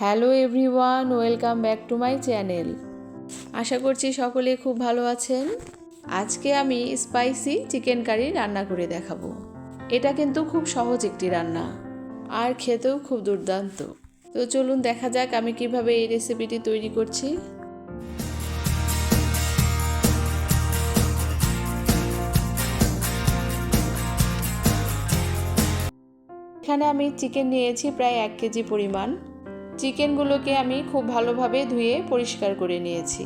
Hello everyone, welcome back to my channel. আশা করছি সকলে খুব ভালো আছেন। আজকে আমি স্পাইসি চিকেন কারি রান্না করে দেখাবো। এটা কিন্তু খুব সহজ একটি রান্না, আর খেতেও খুব দুর্দান্ত। তো চলুন দেখা যাক আমি কীভাবে এই রেসিপিটি তৈরি করছি। এখানে আমি চিকেন নিয়েছি প্রায় এক কেজি পরিমাণ। চিকেনগুলোকে আমি খুব ভালোভাবে ধুয়ে পরিষ্কার করে নিয়েছি।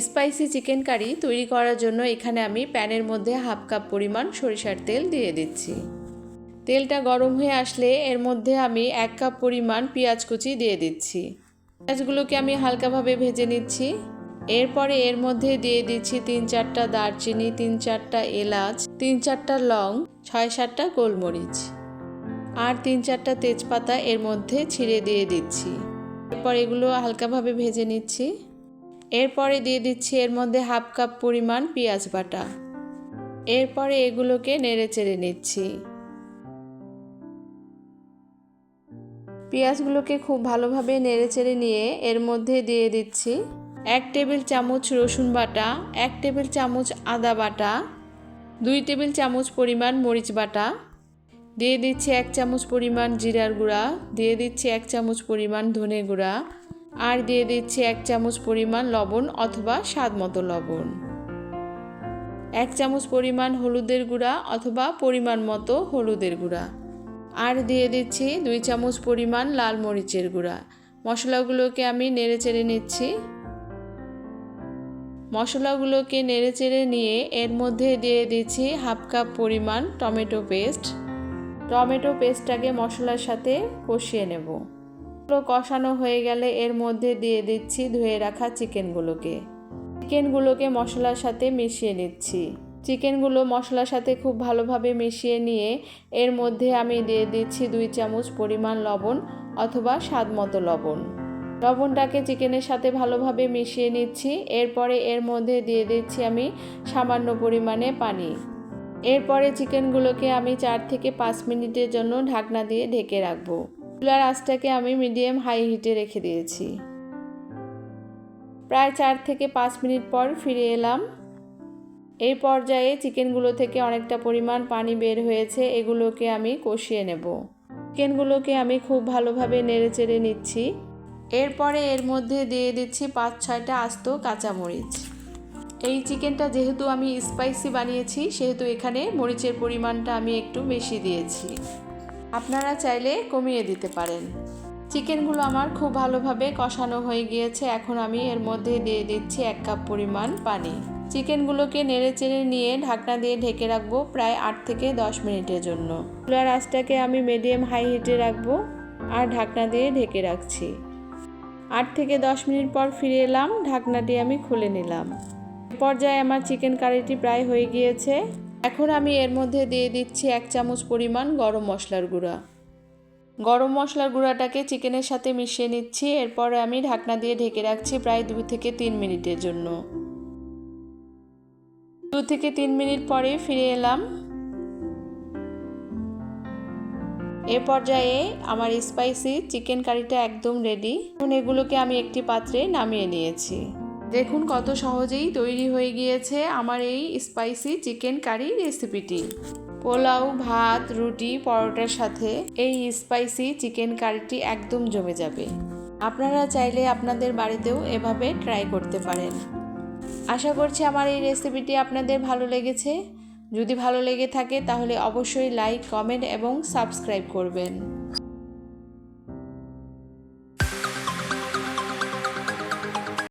স্পাইসি চিকেন কারি তৈরি করার জন্য এখানে আমি প্যানের মধ্যে হাফ কাপ পরিমাণ সরিষার তেল দিয়ে দিচ্ছি। তেলটা গরম হয়ে আসলে এর মধ্যে আমি এক কাপ পরিমাণ পেঁয়াজ কুচি দিয়ে দিচ্ছি। পেঁয়াজগুলোকে আমি হালকাভাবে ভেজে নিচ্ছি। এরপরে এর মধ্যে দিয়ে দিচ্ছি তিন চারটা দারচিনি, তিন চারটা এলাচ, তিন চারটা লং, ছয় সাতটা গোলমরিচ। আর তিন চারটা তেজপাতা এর মধ্যে ছিঁড়ে দিয়ে দিচ্ছি। এরপর এগুলো হালকাভাবে ভেজে নিচ্ছি। এরপরে দিয়ে দিচ্ছি এর মধ্যে হাফ কাপ পরিমাণ পেঁয়াজ বাটা। এরপরে এগুলোকে নেড়ে চেড়ে নিচ্ছি। পেঁয়াজগুলোকে খুব ভালোভাবে নেড়ে চেড়ে নিয়ে এর মধ্যে দিয়ে দিচ্ছি এক টেবিল চামচ রসুন বাটা, এক টেবিল চামচ আদা বাটা, দুই টেবিল চামচ পরিমাণ মরিচ বাটা দিয়ে দিচ্ছি এক চামচ পরিমাণ জিরার গুঁড়া, দিয়ে দিচ্ছি এক চামচ পরিমাণ ধনে গুঁড়া, আর দিয়ে দিচ্ছি এক চামচ পরিমাণ লবণ অথবা স্বাদ মতো লবণ। এক চামচ পরিমাণ হলুদের গুঁড়া অথবা পরিমাণ মতো হলুদের গুঁড়া। আর দিয়ে দিচ্ছি দুই চামচ পরিমাণ লাল মরিচের গুঁড়া। মশলাগুলোকে আমি নেড়ে চেড়ে নিচ্ছি। মশলাগুলোকে নেড়ে চেড়ে নিয়ে এর মধ্যে দিয়ে দিচ্ছি হাফ কাপ পরিমাণ টমেটো পেস্ট। টমেটো পেস্টটাকে মশলার সাথে কষিয়ে নেব। কষানো হয়ে গেলে এর মধ্যে দিয়ে দিচ্ছি ধুয়ে রাখা চিকেনগুলোকে। চিকেনগুলোকে মশলার সাথে মিশিয়ে নিচ্ছি। চিকেনগুলো মশলার সাথে খুব ভালোভাবে মিশিয়ে নিয়ে এর মধ্যে আমি দিয়ে দিচ্ছি দুই চামচ পরিমাণ লবণ অথবা স্বাদ মতো লবণ। লবণটাকে চিকেনের সাথে ভালোভাবে মিশিয়ে নিচ্ছি। এরপরে এর মধ্যে দিয়ে দিচ্ছি আমি সামান্য পরিমাণে পানি। এরপরে চিকেনগুলোকে আমি চার থেকে পাঁচ মিনিটের জন্য ঢাকনা দিয়ে ঢেকে রাখব। চুলার আঁচটাকে আমি মিডিয়াম হাই হিটে রেখে দিয়েছি। প্রায় চার থেকে পাঁচ মিনিট পর ফিরে এলাম। এই পর্যায়ে চিকেনগুলো থেকে অনেকটা পরিমাণ পানি বের হয়েছে, এগুলোকে আমি কষিয়ে নেব। চিকেনগুলোকে আমি খুব ভালোভাবে নেড়ে চেড়ে নিচ্ছি। এরপরে এর মধ্যে দিয়ে দিচ্ছি পাঁচ ছয়টা আস্ত কাঁচামরিচ। এই চিকেনটা যেহেতু আমি স্পাইসি বানিয়েছি, সেহেতু এখানে মরিচের পরিমাণটা আমি একটু বেশি দিয়েছি। আপনারা চাইলে কমিয়ে দিতে পারেন। চিকেনগুলো আমার খুব ভালোভাবে কষানো হয়ে গিয়েছে। এখন আমি এর মধ্যে দিয়ে দিচ্ছি এক কাপ পরিমাণ পানি। চিকেনগুলোকে নেড়ে চেড়ে নিয়ে ঢাকনা দিয়ে ঢেকে রাখব প্রায় আট থেকে দশ মিনিটের জন্য। চুলার আঁচটাকে আমি মিডিয়াম হাই হিটে রাখব আর ঢাকনা দিয়ে ঢেকে রাখছি। আট থেকে দশ মিনিট পর ফিরে এলাম। ঢাকনাটি আমি খুলে নিলাম। পর্যায়ে আমার চিকেন কারিটি প্রায় হয়ে গিয়েছে। এখন আমি এর মধ্যে দিয়ে দিচ্ছি এক চামচ পরিমাণ গরম মশলার গুঁড়া। গরম মশলার গুঁড়াটাকে চিকেনের সাথে মিশিয়ে নিচ্ছি। এরপরে আমি ঢাকনা দিয়ে ঢেকে রাখছি প্রায় দু থেকে তিন মিনিটের জন্য। দু থেকে তিন মিনিট পরে ফিরে এলাম। এ পর্যায়ে আমার স্পাইসি চিকেন কারিটা একদম রেডি। এখন এগুলোকে আমি একটি পাত্রে নামিয়ে নিয়েছি। দেখুন কত সহজেই তৈরি হয়ে গিয়েছে আমার এই স্পাইসি চিকেন কারি রেসিপিটি পোলাও, ভাত, রুটি, পরোটার সাথে এই স্পাইসি চিকেন কারিটি একদম জমে যাবে। আপনারা চাইলে আপনাদের বাড়িতেও এভাবে ট্রাই করতে পারেন। আশা করছি আমার এই রেসিপিটি আপনাদের ভালো লেগেছে। যদি ভালো লেগে থাকে তাহলে অবশ্যই লাইক কমেন্ট এবং সাবস্ক্রাইব করবেন।